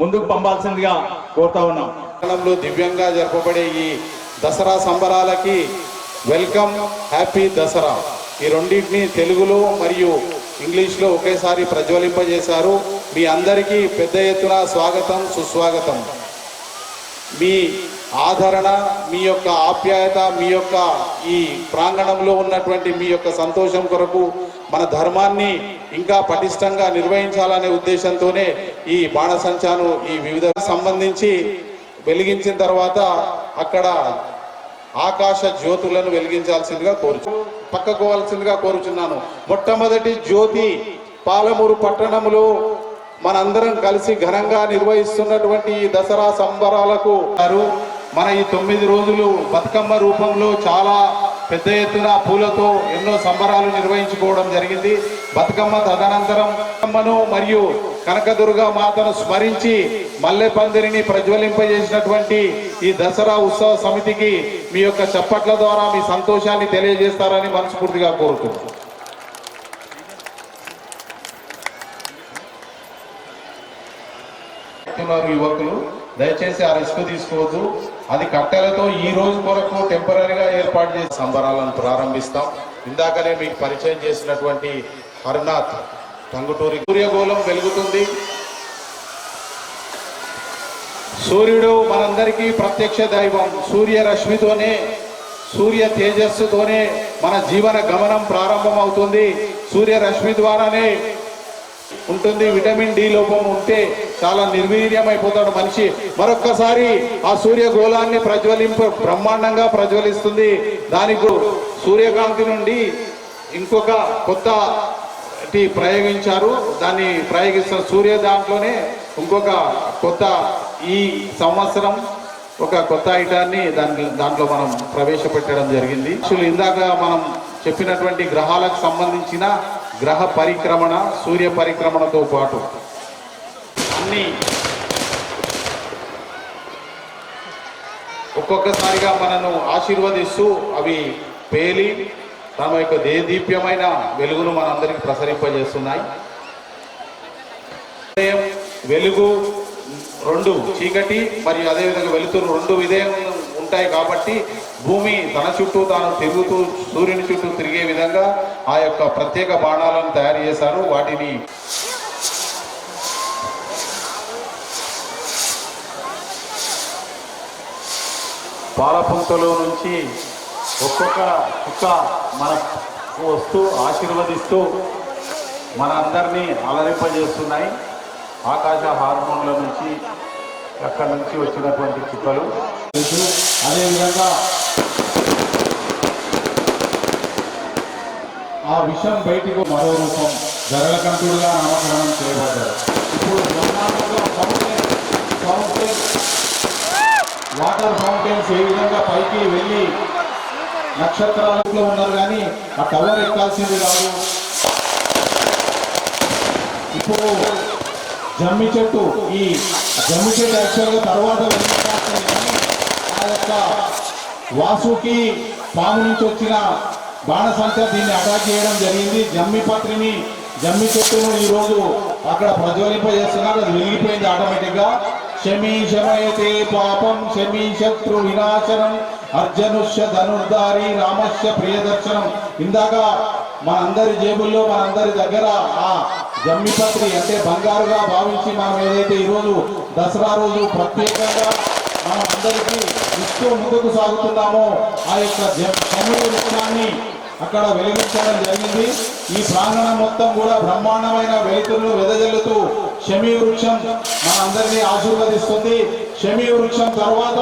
ముందుకు పంపాల్సిందిగా కోరుతా ఉన్నాం. దివ్యంగా జరపబడే ఈ దసరా సంబరాలకి వెల్కమ్ హ్యాపీ దసరా. ఈ రెండింటిని తెలుగులో మరియు ఇంగ్లీష్లో ఒకేసారి ప్రజ్వలింపజేశారు. మీ అందరికీ పెద్ద ఎత్తున స్వాగతం సుస్వాగతం. మీ ఆదరణ మీ యొక్క ఆప్యాయత మీ యొక్క ఈ ప్రాంగణంలో ఉన్నటువంటి మీ యొక్క సంతోషం కొరకు మన ధర్మాన్ని ఇంకా పటిష్టంగా నిర్వహించాలనే ఉద్దేశంతోనే ఈ బాణసంచాను ఈ వివిధ సంబంధించి వెలిగించిన తర్వాత అక్కడ ఆకాశ జ్యోతులను వెలిగించాల్సిందిగా కోరుచు పక్కకోవాల్సిందిగా కోరుచున్నాను. మొట్టమొదటి జ్యోతి పాలమూరు పట్టణంలో మనందరం కలిసి ఘనంగా నిర్వహిస్తున్నటువంటి ఈ దసరా సంబరాలకు మన ఈ తొమ్మిది రోజులు బతుకమ్మ రూపంలో చాలా పెద్ద ఎత్తున పూలతో ఎన్నో సంబరాలు నిర్వహించుకోవడం జరిగింది. బతుకమ్మ తదనంతరం బతుకమ్మను మరియు కనకదుర్గ మాతను స్మరించి మల్లెపందిరిని ప్రజ్వలింపజేసినటువంటి ఈ దసరా ఉత్సవ సమితికి మీ యొక్క చప్పట్ల ద్వారా మీ సంతోషాన్ని తెలియజేస్తారని మనస్ఫూర్తిగా కోరుతున్నాను. యువకులు. దయచేసి ఆ రిస్క్ తీసుకోవద్దు. అది కట్టెలతో ఈ రోజు కొరకు టెంపరీగా ఏర్పాటు చేసి సంబరాలను ప్రారంభిస్తాం. ఇందాకనే మీకు పరిచయం చేసినటువంటి హర్నాథ్ టంగుటూరి సూర్యగోళం వెలుగుతుంది. సూర్యుడు మనందరికీ ప్రత్యక్ష దైవం. సూర్యరశ్మితోనే సూర్య తేజస్సుతోనే మన జీవన గమనం ప్రారంభమవుతుంది. సూర్యరశ్మి ద్వారానే ఉంటుంది విటమిన్ డి లోపం ఉంటే చాలా నిర్వీర్యమైపోతాడు మనిషి. మరొక్కసారి ఆ సూర్యగోళాన్ని ప్రజ్వలింప బ్రహ్మాండంగా ప్రజ్వలిస్తుంది. దానికి సూర్యకాంతి నుండి ఇంకొక కొత్త ప్రయోగించారు. దాన్ని ప్రయోగిస్తున్న సూర్య దాంట్లోనే ఇంకొక కొత్త ఈ సంవత్సరం ఒక కొత్త ఐటాన్ని దాని దాంట్లో మనం ప్రవేశపెట్టడం జరిగింది. అసలు ఇందాక మనం చెప్పినటువంటి గ్రహాలకు సంబంధించిన గ్రహ పరిక్రమణ సూర్య పరిక్రమణతో పాటు అన్ని. ఒక్కొక్కసారిగా మనను ఆశీర్వదిస్తూ అవి పేలి తమ యొక్క దేదీప్యమైన వెలుగును మనందరికి ప్రసరింపజేస్తున్నాయి. ఉదయం వెలుగు రెండు చీకటి మరియు అదేవిధంగా వెలుతురు రెండు విధేయం ఉంటాయి కాబట్టి భూమి తన చుట్టూ తాను తిరుగుతూ సూర్యుని చుట్టూ తిరిగే విధంగా ఆ యొక్క ప్రత్యేక బాణాలను తయారు చేశారు. వాటిని పాలపుంతలో నుంచి ఒక్కొక్క కుక్క మన వస్తూ ఆశీర్వదిస్తూ మనందరినీ అలరింపజేస్తున్నాయి. ఆకాశ హార్మోన్ల నుంచి అక్కడి నుంచి వచ్చినటువంటి చుక్కలు అదేవిధంగా ఆ విషయం బయటికి మరో రూపం జరగకంటుడుగా నామకరణం చేయబడ్డారు. ఇప్పుడు వాటర్ ఫౌంటైన్స్ ఏ విధంగా పైకి వెళ్ళి నక్షత్రాలలో ఉన్నారు కానీ ఆ టవర్ ఎక్కాల్సింది కాదు. ఇప్పుడు జమ్మి చెట్టు ఈ జమ్మి చెట్టు యాక్చువల్గా తర్వాత ఆ యొక్క వాసుకి పాము నుంచి వచ్చిన బాణసంచ దీన్ని అటాక్ చేయడం జరిగింది. జమ్మి పత్రిని జమ్మి చెట్టును ఈ రోజు అక్కడ ప్రజ్వలింపజేస్తున్నారు. అది వెలిగిపోయింది ఆటోమేటిక్గా శమీ శమయతే పాపం శమీ శత్రు వినాశనం. అర్జనుష్య ధనుర్ధారి రామస్య ప్రియదర్శనం. ఇందాక మనందరి జేబుల్లో మనందరి దగ్గర ఆ జమ్మిపత్రి అంటే బంగారుగా భావించి మనం ఏదైతే ఈరోజు దసరా రోజు ప్రత్యేకంగా మనం అందరికీ ఇస్తూ ముందుకు సాగుతున్నామో ఆ యొక్క జమ్మి వృక్షాన్ని అక్కడ వెలిగించడం జరిగింది. ఈ ప్రాంగణం మొత్తం కూడా బ్రహ్మాండమైన వెలుతురును వెదజల్లుతూ శమీ వృక్షం మనందరినీ ఆశీర్వదిస్తుంది. శమీ వృక్షం తర్వాత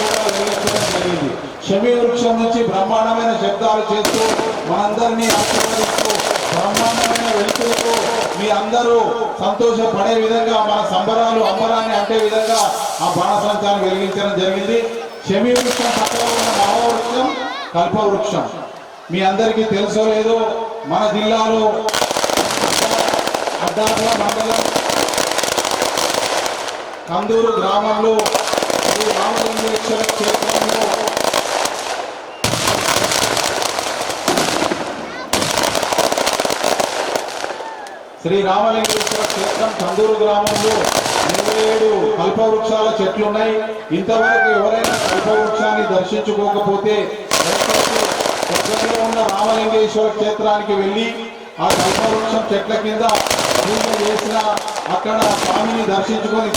కూడా జరిగింది. శమీ వృక్షం నుంచి బ్రహ్మాండమైన శబ్దాలు చేస్తూ మనందరినీ ఆశీర్వదిస్తూ బ్రహ్మాండమైన వెలుతురుతో మీ అందరూ సంతోషపడే విధంగా మన సంబరాలు అంబరాన్ని అంటే విధంగా ఆ బాణసంచాన్ని వెలిగించడం జరిగింది. శమీ వృక్షం పక్కన ఉన్న మహావృక్షం కల్పవృక్షం. మీ అందరికీ తెలుసో లేదో మన జిల్లాలో అడ్డాపుల మండలం కందూరు గ్రామంలో శ్రీ రామలింగేశ్వర క్షేత్రంలో శ్రీ రామలింగేశ్వర క్షేత్రం కందూరు గ్రామంలో ఇరవై ఏడు కల్పవృక్షాల చెట్లు ఉన్నాయి ఇంతవరకు ఎవరైనా కల్పవృక్షాన్ని దర్శించుకోకపోతే దగ్గరలో ఉన్న రామలింగేశ్వర క్షేత్రానికి వెళ్ళి ఆ కల్పవృక్షం చెట్ల కింద పూజ చేసిన అక్కడ స్వామిని దర్శించుకొని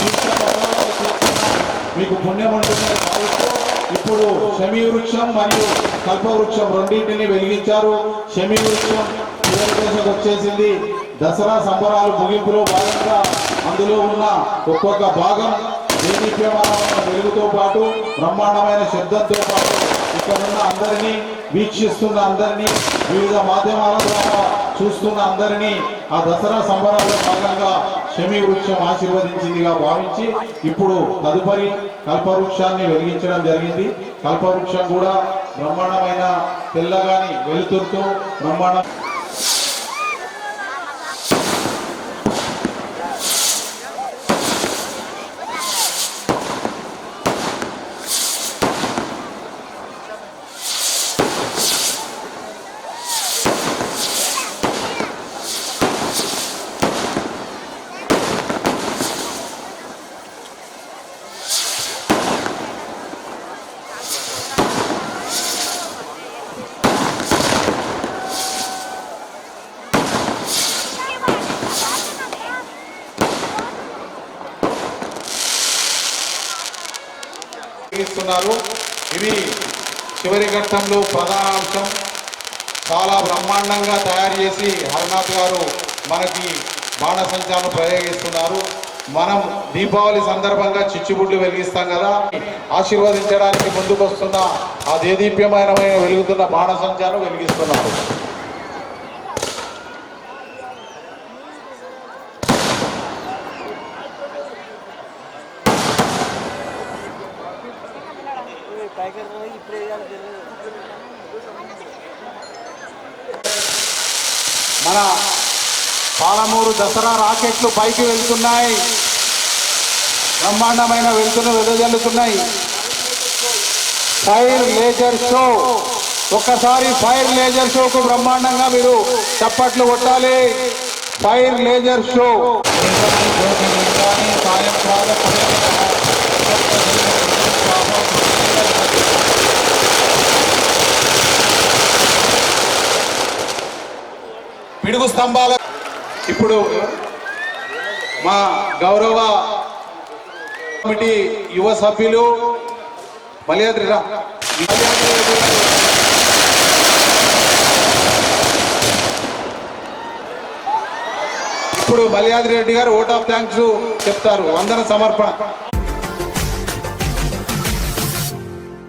మీకు పుణ్యం ఉంటుందని భావిస్తూ ఇప్పుడు శమీ వృక్షం మరియు కల్పవృక్షం రెండింటిని వెలిగించారు. శమీ వృక్షం చివరి వచ్చేసింది. దసరా సంబరాలు ముగింపులో భాగంగా అందులో ఉన్న ఒక్కొక్క భాగం దేదీప్యమానమైన వెలుగుతో పాటు బ్రహ్మాండమైన శబ్దంతో పాటు ఇక్కడ ఉన్న అందరినీ వీక్షిస్తున్న అందరినీ వివిధ మాధ్యమాల ద్వారా చూస్తున్న అందరినీ ఆ దసరా సంబరాల్లో భాగంగా శమి వృక్షం ఆశీర్వదించిందిగా భావించి ఇప్పుడు తదుపరి కల్పవృక్షాన్ని వెలిగించడం జరిగింది. కల్పవృక్షం కూడా బ్రహ్మాండమైన తెల్లగాని వెలుతురుతో బ్రహ్మాండ ఉన్నారు ఇది చివరి ఘట్టంలో ప్రధాన అంశం. చాలా బ్రహ్మాండంగా తయారు చేసి హరినాథ్ గారు మనకి బాణసంచాలను ప్రయోగిస్తున్నారు. మనం దీపావళి సందర్భంగా చిచ్చుబుడ్లు వెలిగిస్తాం కదా. ఆశీర్వదించడానికి ముందుకు వస్తున్న ఆ దేదీప్యమైన వెలుగుతున్న బాణసంచాలు వెలిగిస్తున్నారు. టైగర్ ఇప్పుడే తెలియదు మన పాలమూరు దసరా రాకెట్లు పైకి వెళ్తున్నాయి. బ్రహ్మాండమైన వెళ్తున్న వెదజల్లుతున్నాయి. Fire laser show. ఒక్కసారి ఫైర్ లేజర్ షోకు బ్రహ్మాండంగా మీరు చప్పట్లు కొట్టాలి. Fire laser show. నాలుగు స్తంభాల ఇప్పుడు మా గౌరవ కమిటీ యువ సభ్యులు మలయాద్రి ఇప్పుడు మలయాద్రి రెడ్డి గారు ఓట్ ఆఫ్ థ్యాంక్స్ చెప్తారు. వందన సమర్పణ.